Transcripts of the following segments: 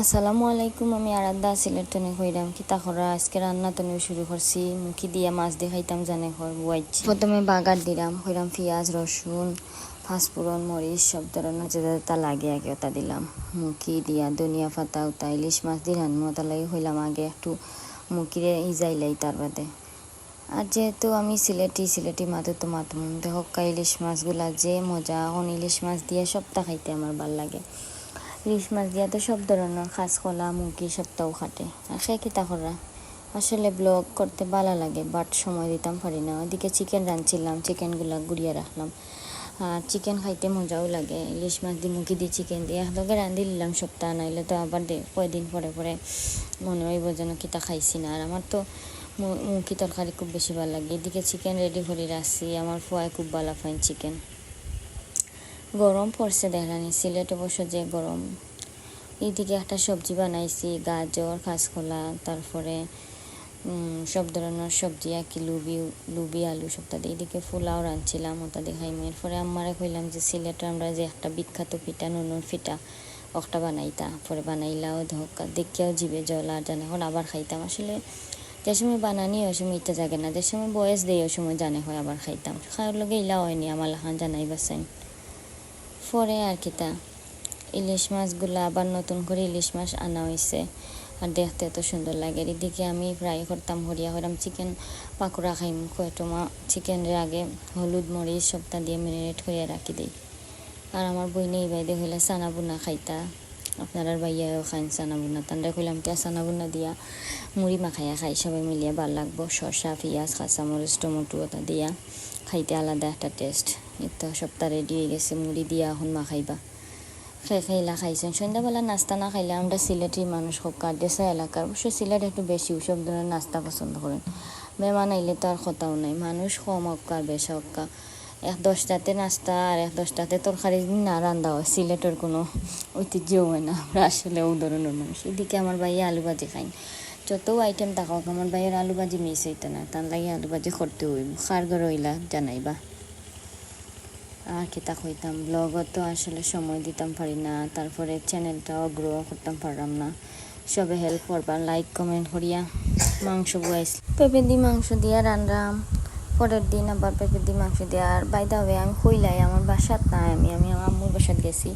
আসসালামু আলাইকুম, আমি আরাধ্যা সিলেট তনে কইরাম কিতা করা? আজকে রান্না তনে শুরু করছি। মুখি দিয়া মাছ দিয়ে খাইতাম জানে হয় বুয়াইছি প্রথমে বাগার দিলাম কইরাম পেঁয়াজ, রসুন ফাঁসফোড়ন মরিচ, সব ধরনের যেটা যেটা লাগে আগে ওটা দিলাম। মুখি দিয়া ধনিয়া পাতা, ওটা ইলিশ মাছ দিয়ে রান্না ওটা লাগে হইলাম আগে একটু মুখিরে ইজাইলাই তার বাদে। আর যেহেতু আমি সিলেটি সিলেটি মাতে তো মাতমুন দেখো ইলিশ মাছগুলা যে মজা এখন ইলিশ মাছ দিয়ে সবটা খাইতে আমার ভালো লাগে। ইলিশ মাছ দিয়া, তো সব ধরনের কাঁচকলা মুরগি সবটাও খাটে। সে কিতা করা আসলে ব্লগ করতে ভালো লাগে বাট সময় দিতাম পারি না। ওদিকে চিকেন রাঁধছিলাম চিকেনগুলো গুড়িয়ে রাখলাম আর চিকেন খাইতে মজাও লাগে। ইলিশ মাছ দিয়ে মুখি দিয়ে চিকেন দিয়ে একদমকে রাঁধি নিলাম সপ্তাহ, নাইলে তো আবার দে কয়দিন পরে পরে মনে হইব যেন কিতা খাইছি না। আর আমার তো মুখি তরকারি খুব বেশি ভালো লাগে। এদিকে চিকেন রেডি করে রাখছি আমার ফুয়ায় খুব ভালো ফাইন চিকেন গরম পড়ছে দেখানি সিলেট অবশ্য যে গরম। এইদিকে একটা সবজি বানাইছি, গাজর, কাঁচকলা, তারপরে সব ধরনের সবজি আর কি লুবি লুবি, আলু সবটা দিয়ে এদিকে ফুলাও রাঁধছিলাম, ওটা দেখাইম এরপরে আমারে কইলাম যে, সিলেটে আমরা যে একটা বিখ্যাত পিঠা, নুনুর পিঠা একটা বানাইতা। পরে বানাইলাও ধক্কা দেখিয়াও জিবে জল আর জানে, এখন আবার খাইতাম। আসলে যে সময় বানানি, ওই সময় ইটা জাগে না। যে সময় বয়স দেয়, ওই সময় জানে, হয় আবার খাইতাম। খাওয়ার লগে ইলা হয়নি, আমার লাখান জানাই বাসাইন পরে আর কিতা ইলিশ মাছগুলো আবার নতুন করে ইলিশ মাছ আনা হয়েছে আর দেখতে এত সুন্দর লাগে। এদিকে আমি ফ্রাই করতাম, হরিয়া হরাম চিকেন পাকোড়া খাইম মা চিকেনের আগে হলুদ মরিচ সবটা দিয়ে ম্যারিনেট করিয়া রাখি দিই। আর আমার বইনে এই বাইদে হইলে সানা বুনা খাইতা। আপনার বাইয়াও খাইন সানা বুনা তান্ডা কইলাম তিয়া সানা বুনা দিয়া মুড়ি মাখাইয়া খাই, সবাই মিলিয়া ভালো লাগবো। শসা, পেঁয়াজ, কাঁচামরিচ, টমেটো ওটা দিয়া খাইতে আলাদা একটা টেস্ট তো সবটা রেডি হয়ে গেছে, মুড়ি দিয়া এখন মাখাইবা। খাই খাইলা খাইছেন। সন্ধ্যাবেলা নাস্তা না খাইলে আমরা সিলেটি মানুষ হোক কার্ডেসা এলাকার, অবশ্য সিলেট একটু বেশি সব ধরনের নাস্তা পছন্দ করেন। মেহমান আইলে তো আর কথাও নাই। মানুষ কম হোক আর বেশ হোক এক দশটাতে নাস্তা আর এক দশটাতে তরকারি না রান্দা হয়। সিলেটের কোনো ঐতিহ্য হয় না। আমরা আসলে ও ধরনের মানুষ। এদিকে আমার ভাইয়া আলু ভাজি খাইন যত আইটেম থাকুক, আমার ভাইয়ের আলু ভাজি মিস হইতে না। তার লাগে আলু ভাজি করতে হইব। খার ঘর হইলা জানাইবা। আর কিতা কইতাম। ব্লগত তো আসলে সময় দিতাম পারি না। তারপরে চ্যানেলটাও গ্রো করতাম পারলাম না। সবে হেল্প করবা। লাইক কমেন্ট করিয়া মাংস বুয়াইস পেঁপে দি মাংস দিয়া রান্নাম। পরের দিন আবার পেঁপে দি মাংস দিয়ে। আর বাই দা ওয়ে আমি হইলাই, আমার বাসাত নাই আমি আমি আমার আম্মুর বাসাত গেছি।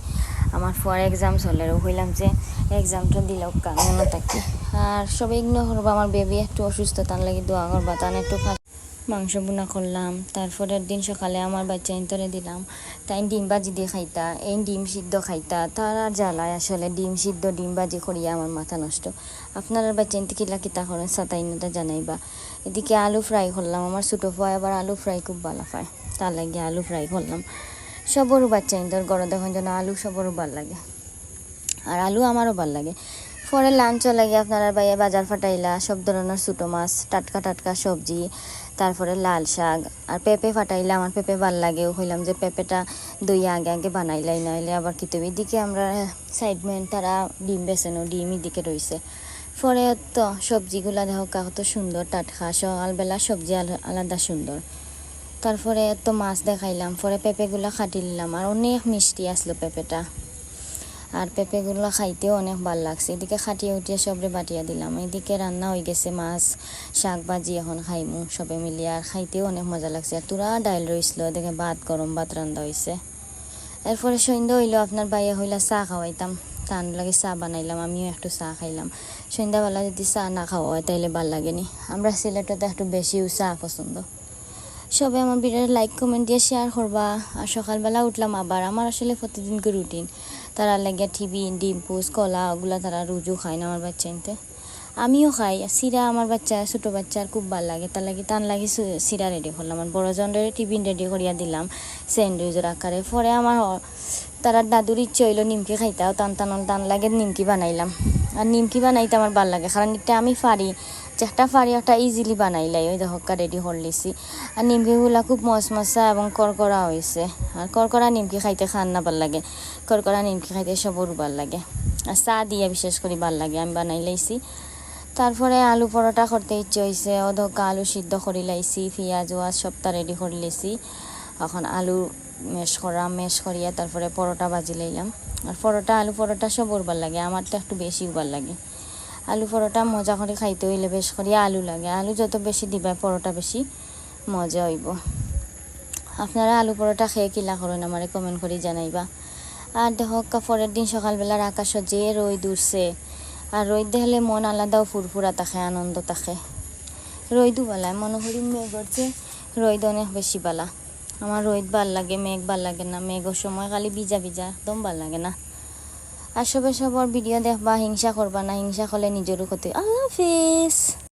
আমার ফোয়ার এক্সাম চলে হইলাম যে এক্সামটা দিলেও কামনা থাকি আর সবাই ইগনোর করব, আমার বেবি একটু অসুস্থ, তার লাগে দোয়া করবা, তার একটু মাংস বোনা করলাম, তারপরের দিন সকালে আমার বাচ্চা ইন্তরে দিলাম। তাই ডিম ভাজি দিয়ে খাইতা, এই ডিম সিদ্ধ খাইতা। তার আর জ্বালায় আসলে, ডিম সিদ্ধ, ডিম ভাজি করিয়া আমার মাথা নষ্ট। আপনারা বাচ্চা ইনতে কিলা কিতা করেন সাতাইনটা জানাইবা। এদিকে আলু ফ্রাই করলাম, আমার ছোটো ফয় আবার আলু ফ্রাই খুব ভালো পায়, তার লাগে আলু ফ্রাই করলাম। সবরও বাচ্চা ইন্তর গরম দেখুন যেন আলু সবরও ভালো লাগে। আর আলু আমারও ভালো লাগে। পরে লাঞ্চও লাগে আপনারা বাইরে বাজার ফাটাইলা, সব ধরনের ছোটো মাছ, টাটকা টাটকা সবজি, তারপরে লাল শাক আর পেঁপে ফাটাইলা। আমার পেঁপে ভালো লাগে হইলাম যে পেঁপেটা দই আগে আগে বানাইলাই, নাইলে আবার কি তুমি? এদিকে আমরা সাইডমেন তারা ডিম বেছেনো ডিম এদিকে রয়েছে পরে তো সবজিগুলা দেখো কত সুন্দর, টাটকা, সকালবেলা সবজি আল- আলাদা সুন্দর। তারপরে তো মাছ দেখাইলাম, পরে পেঁপেগুলো কাটি নিলাম, আর অনেক মিষ্টি আসলো পেঁপেটা। আর পেঁপেগুলো খাইতেও অনেক ভালো লাগছে। এদিকে খাটিয়ে উঠিয়ে সবরে বাটিয়া দিলাম। এদিকে রান্না হয়ে গেছে, মাছ, শাক, ভাজি, এখন খাইমু সবে মিলিয়ে আর খাইতেও অনেক মজা লাগছে। আর তুরা ডাইল রইছিল দেখে ভাত, গরম ভাত রান্ধা হয়েছে এরপরে সন্ধ্যা হইল, আপনার বাইরে হইলা চাহ খাওয়াইতাম। তার লাগে চাহ বানাইলাম, আমিও একটু চাহ খাইলাম। সন্ধ্যাবেলা যদি চাহ না খাওয়া হয়, তাইলে ভালো লাগেনি। আমরা সিলেটতে একটু বেশিও চাহ পছন্দ। সবাই আমার ভিডিওটা লাইক কমেন্ট দিয়ে শেয়ার করবা। আর সকালবেলা উঠলাম আবার। আমার আসলে প্রতিদিনকে রুটিন তারা লাগে টিভি ডিম পোস কলা, ওগুলা তারা রুজু খায় না আমার বাচ্চা এনতে আমিও খাই। সিরা আমার বাচ্চা, ছোটো বাচ্চার খুব ভালো লাগে। তার লাগে তার লাগে সিরা রেডি করলাম। আর বড় জনের টিফিন রেডি করিয়া দিলাম স্যান্ডউইচের আকারে। পরে আমার তারা দাদুর ইচ্ছে হইল নিমকি খাইতাও টান টান টান লাগে নিমকি বানাইলাম। আর নিমকি বানাইতে আমার ভালো লাগে। কারণ এটা আমি পারি। পারি ওটা ইজিলি বানাইলাই। ওই দেখকা রেডি করলিছি আর নিমকিগুলা খুব মশমশা এবং করকরা হয়েছে আর করকরা নিমকি খাইতে খান না ভালো লাগে। করকরা নিমকি খাইতে সবর ভালো লাগে। আর চা দিয়ে বিশেষ করে ভালো লাগে, আমি বানাই লাইছি। তারপরে আলু পরোটা করতে ইচ্ছে হয়েছে অধকা আলু সিদ্ধ করে লাইছি, পেঁয়াজ, ওয়াজ সবটা রেডি করে লেছি। এখন আলু মেশ করা মেশ করিয়া তারপরে পরোটা ভাজি লাইলাম। আর পরোটা, আলু পরোটা সব উড়বার লাগে, আমার তো একটু বেশি উবার লাগে। আলু পরোটা মজা করে খাইতে হইলে বেশ করে আলু লাগে। আলু যত বেশি দিবা, পরোটা বেশি মজা হইব। আপনারা আলু পরোটা খেয়ে কিলা করেন, আমারে কমেন্ট করে জানাইবা। আর দেখো কা পরের দিন সকালবেলার আকাশত যে রোদ উঠছে, আর রোদ দেখলে মন আলাদাও ফুরফুরা থাকে, আনন্দ থাকে। রোদও বালা মনে করি মেঘ হচ্ছে রোদ অনেক বেশি বালা। আমার রোদ ভালো লাগে, মেঘ ভালো লাগে না। মেঘের সময় খালি ভিজা ভিজা, একদম ভালো লাগে না। আর সবে ভিডিও দেখবা হিংসা করবা না হিংসা করলে নিজেরও ক্ষতি। আল্লাহ হাফিজ।